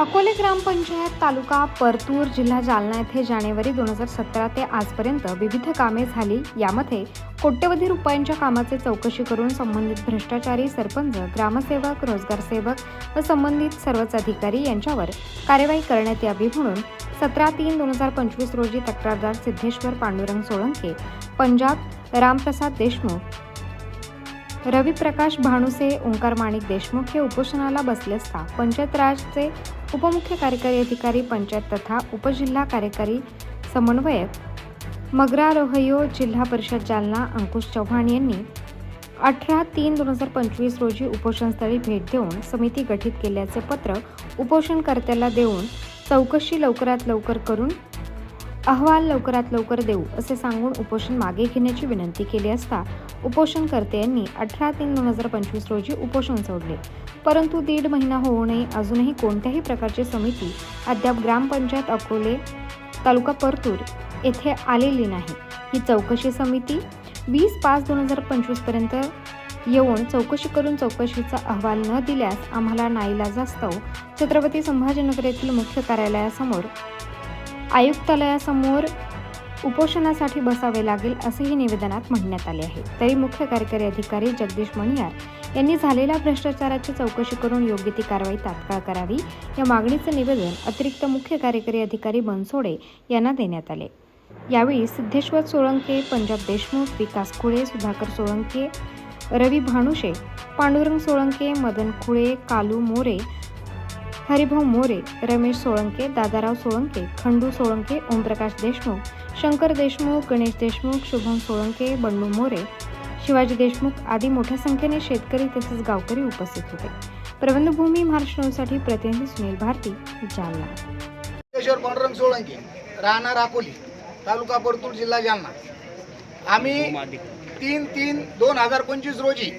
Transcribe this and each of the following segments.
अकोले ग्रामपंचायत तालुका परतूर जिल्हा जालना येथे जानेवारी दोन हजार सतरा ते आजपर्यंत विविध कामे झाली. यामध्ये कोट्यवधी रुपयांच्या कामाचे चौकशी करून संबंधित भ्रष्टाचारी सरपंच ग्रामसेवक रोजगार सेवक व संबंधित सर्वच अधिकारी यांच्यावर कार्यवाही करण्यात यावी म्हणून सतरा तीन दोन हजार पंचवीस रोजी तक्रारदार सिद्धेश्वर पांडुरंग सोळंके पंजाब रामप्रसाद देशमुख रविप्रकाश भानुसे ओंकार माणिक देशमुख हे उपोषणाला बसले असता पंचायत राजचे उपमुख्य कार्यकारी अधिकारी पंचायत तथा उपजिल्हा कार्यकारी समन्वयक मगरा रोहयो जिल्हा परिषद जालना अंकुश चव्हाण यांनी अठरा तीन दोन हजार पंचवीस रोजी उपोषणस्थळी भेट देऊन समिती गठीत केल्याचे पत्र उपोषणकर्त्याला देऊन चौकशी लवकरात लवकर करून अहवाल लवकरात लवकर देऊ असे सांगून उपोषण मागे घेण्याची विनंती केली असता उपोषणकर्त्यांनी अठरा तीन दोन हजार पंचवीस रोजी उपोषण सोडले. परंतु दीड महिना होऊनही अजूनही कोणत्याही प्रकारची समिती अद्याप ग्रामपंचायत अकोले तालुका परतूर येथे आलेली नाही. ही चौकशी समिती वीस पाच दोन हजार पंचवीसपर्यंत येऊन चौकशी करून चौकशीचा अहवाल न दिल्यास आम्हाला नाईलाजास्तव छत्रपती संभाजीनगर येथील मुख्य कार्यालयासमोर आयुक्तालयासमोर उपोषणासाठी बसावे लागेल असेही निवेदनात म्हणण्यात आले आहे. तरी मुख्य कार्यकारी अधिकारी जगदीश मणियार यांनी झालेल्या भ्रष्टाचाराची चौकशी करून योग्य ती कारवाई तात्काळ करावी या मागणीचं निवेदन अतिरिक्त मुख्य कार्यकारी अधिकारी बनसोडे यांना देण्यात आले. यावेळी सिद्धेश्वर सोळंके पंजाब देशमुख विकास खुळे सुधाकर सोळंके रवी भानुशे पांडुरंग सोळंके मदन खुळे कालू मोरे हरिभाऊ मोरे रमेश सोळंके दादाराव सोळंके खंडू सोळंके ओमप्रकाश देशमुख शंकर देशमुख गणेश देशमुख शुभम सोळंके बंडू मोरे शिवाजी देशमुख आदी मोठ्या संख्येने शेतकरी तसेच गावकरी उपस्थित होते. प्रबंधभूमी महाराष्ट्र न्यूजसाठी प्रतिनिधी सुनील भारती जालना. पांडुरंग सोळंकी राहणार अकोली तालुका परतूर जिल्हा जालना. आम्ही तीन तीन दोन हजार पंचवीस रोजी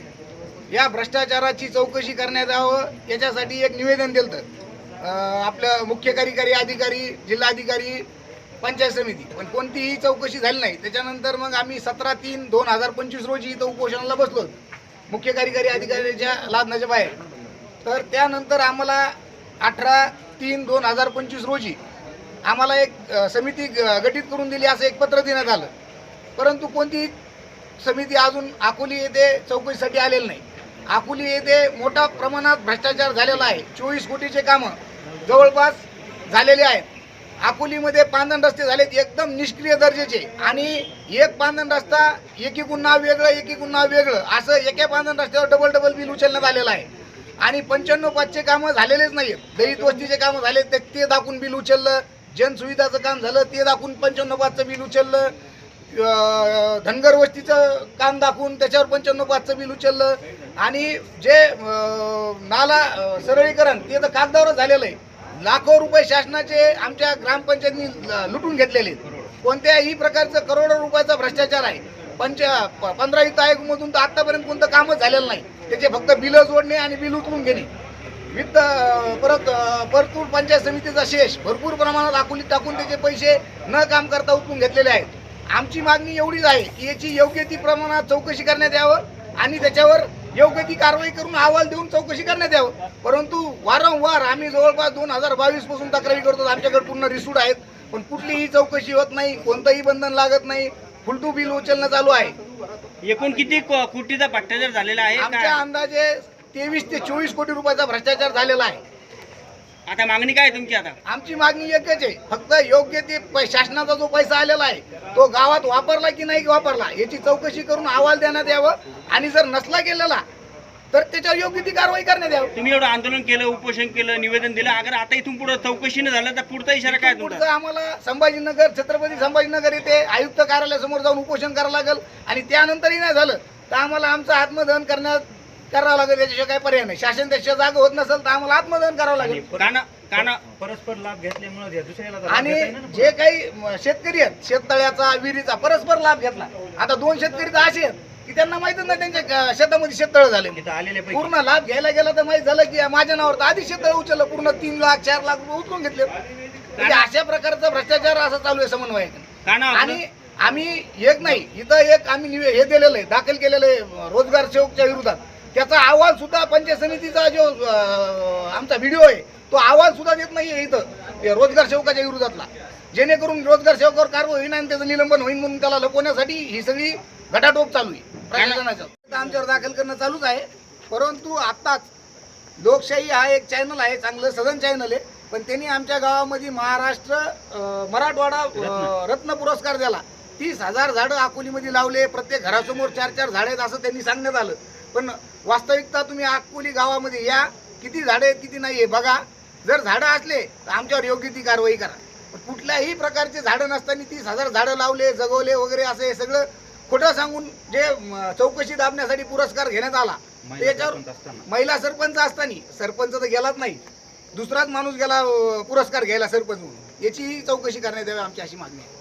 या भ्रष्टाचाराची चौकशी करण्यात यावं याच्यासाठी एक निवेदन दिलं तर आपलं मुख्य कार्यकारी अधिकारी जिल्हाधिकारी पंचायत समिती. पण कोणतीही चौकशी झाली नाही. त्याच्यानंतर मग आम्ही सतरा तीन दोन हजार पंचवीस रोजी इथं उपोषणाला बसलो मुख्य कार्यकारी अधिकाऱ्याच्या लादनाच्या बाहेर. तर त्यानंतर आम्हाला अठरा तीन दोन हजार पंचवीस रोजी आम्हाला एक समिती ग- गठीत करून दिली असं एक पत्र देण्यात आलं. परंतु कोणती समिती अजून अकोली येथे चौकशीसाठी आलेली नाही. अकोली येथे मोठ्या प्रमाणात भ्रष्टाचार झालेला आहे. चोवीस कोटीचे कामं जवळपास झालेले आहेत. अकोलीमध्ये पांदण रस्ते झालेत एकदम निष्क्रिय दर्जेचे. आणि एक पांदण रस्ता एकीकून नाव वेगळं एकीकून नाव वेगळं. असं एका पांदण रस्त्यावर डबल डबल बिल उचलण्यात आलेलं आहे. आणि पंच्याण्णव पाचचे कामं झालेलेच नाहीत. दलित वस्तीचे कामं झाले ते ते दाखवून बिल उचललं. जनसुविधाचं काम झालं ते दाखवून पंच्याण्णव पाचचं बिल उचललं. धनगर वस्तीचं काम दाखवून त्याच्यावर पंच्याण्णव पाचचं बिल उचललं. आणि जे नाला सरळीकरण ते तर कागदावरच झालेलं आहे. लाखो रुपये शासनाचे आमच्या ग्रामपंचायतनी ल- लुटून घेतलेले आहेत. कोणत्याही प्रकारचं करोडो रुपयाचा भ्रष्टाचार आहे. पंच प- पंधरा युक्त आयोगमधून तर आत्तापर्यंत कोणतं कामच झालेलं नाही. त्याचे फक्त बिलं जोडणे आणि बिल उचलून घेणे. वित्त परत भरपूर परतूर पंचायत समितीचा शेष भरपूर प्रमाणात अकोलीत टाकून त्याचे पैसे न काम करता उचलून घेतलेले आहेत. आमची मागणी एवढीच आहे की याची योग्य ती प्रमाणात चौकशी करण्यात यावं आणि त्याच्यावर योग्य ती कारवाई करून अहवाल देऊन चौकशी करण्यात यावं. परंतु वारंवार आम्ही जवळपास दोन हजार बावीसपासून तक्रारी करतो आमच्याकडे पूर्ण रिसूट आहेत. पण कुठलीही चौकशी होत नाही कोणतंही बंधन लागत नाही फुलटू बिल उचलणं चालू आहे. एकूण किती कोटीचा भ्रष्टाचार झालेला आहे? आमच्या अंदाजे तेवीस ते चोवीस कोटी रुपयाचा भ्रष्टाचार झालेला आहे. आता मागणी काय तुमची आता? आमची मागणी एकच आहे. फक्त योग्य ते शासनाचा जो पैसा आलेला आहे तो गावात वापरला की नाही वापरला याची चौकशी करून अहवाल देण्यात यावं. आणि जर नसला गेलेला तर त्याच्यावर योग्य ती कारवाई करण्यात यावं. तुम्ही एवढं आंदोलन केलं उपोषण केलं निवेदन दिलं अगर आता इथून पुढे चौकशी न झालं तर पुढचा इशारा काय पुढचं आम्हाला संभाजीनगर छत्रपती संभाजीनगर येथे आयुक्त कार्यालयासमोर जाऊन उपोषण करावं लागेल. आणि त्यानंतरही नाही झालं तर आम्हाला आमचं आत्मदहन करण्यात करावं लागेल याच्याशिवाय काही पर्याय नाही. शासन त्याच्या जागा होत नसेल तर आम्हाला आत्मदहन करावं लागेल. काना परस्पर लाभ घेतल्यामुळे दुसऱ्याला आणि. जे काही शेतकरी आहेत शेततळ्याचा विहिरीचा परस्पर लाभ घेतला. आता दोन शेतकरी तर असे आहेत की त्यांना माहितच नाही त्यांच्या शेतामध्ये शेततळ झाले. आलेले पूर्ण लाभ घ्यायला गेला तर माहीत झालं की माझ्या नावावर तर आधी शेततळ उचललं पूर्ण तीन लाख चार लाख रुपये उचलून घेतले. म्हणजे अशा प्रकारचा भ्रष्टाचार असा चालू आहे समन्वय. आणि आम्ही एक नाही इथं एक आम्ही हे दिलेलं आहे दाखल केलेलं आहे रोजगार सेवकच्या विरोधात. त्याचा अहवाल सुद्धा पंचायत समितीचा जो आमचा व्हिडिओ आहे तो अहवाल सुद्धा देत नाही आहे इथं रोजगार सेवकाच्या विरोधातला. जेणेकरून रोजगार सेवकावर कारवाई होईन आणि त्याचं निलंबन होईन म्हणून त्याला लपवण्यासाठी ही सगळी घटाटोप चालू आहे प्रशासनाचं आमच्यावर दाखल करणं चालूच आहे परंतु आत्ताच लोकशाही हा एक चॅनल आहे चांगलं सदन चॅनल आहे पण त्यांनी आमच्या गावामध्ये महाराष्ट्र मराठवाडा रत्न पुरस्कार दिला तीस हजार झाडं अकोलीमध्ये लावले प्रत्येक घरासमोर चार चार झाडं आहेत असं त्यांनी सांगण्यात आलं. पण वास्तविकता तुम्ही अकोली गावामध्ये या. किती झाडं आहेत किती नाही आहे बघा. जर झाडं असले तर आमच्यावर योग्य ती कारवाई करा. पण कुठल्याही प्रकारचे झाडं नसताना तीस हजार झाडं लावले जगवले वगैरे असं हे सगळं खोटं सांगून जे चौकशी दाबण्यासाठी पुरस्कार घेण्यात आला त्याच्यावर महिला सरपंच असताना. सरपंच तर गेलाच नाही. दुसराच माणूस गेला पुरस्कार घ्यायला सरपंच म्हणून. याची चौकशी करण्यात यावी आमची अशी मागणी आहे.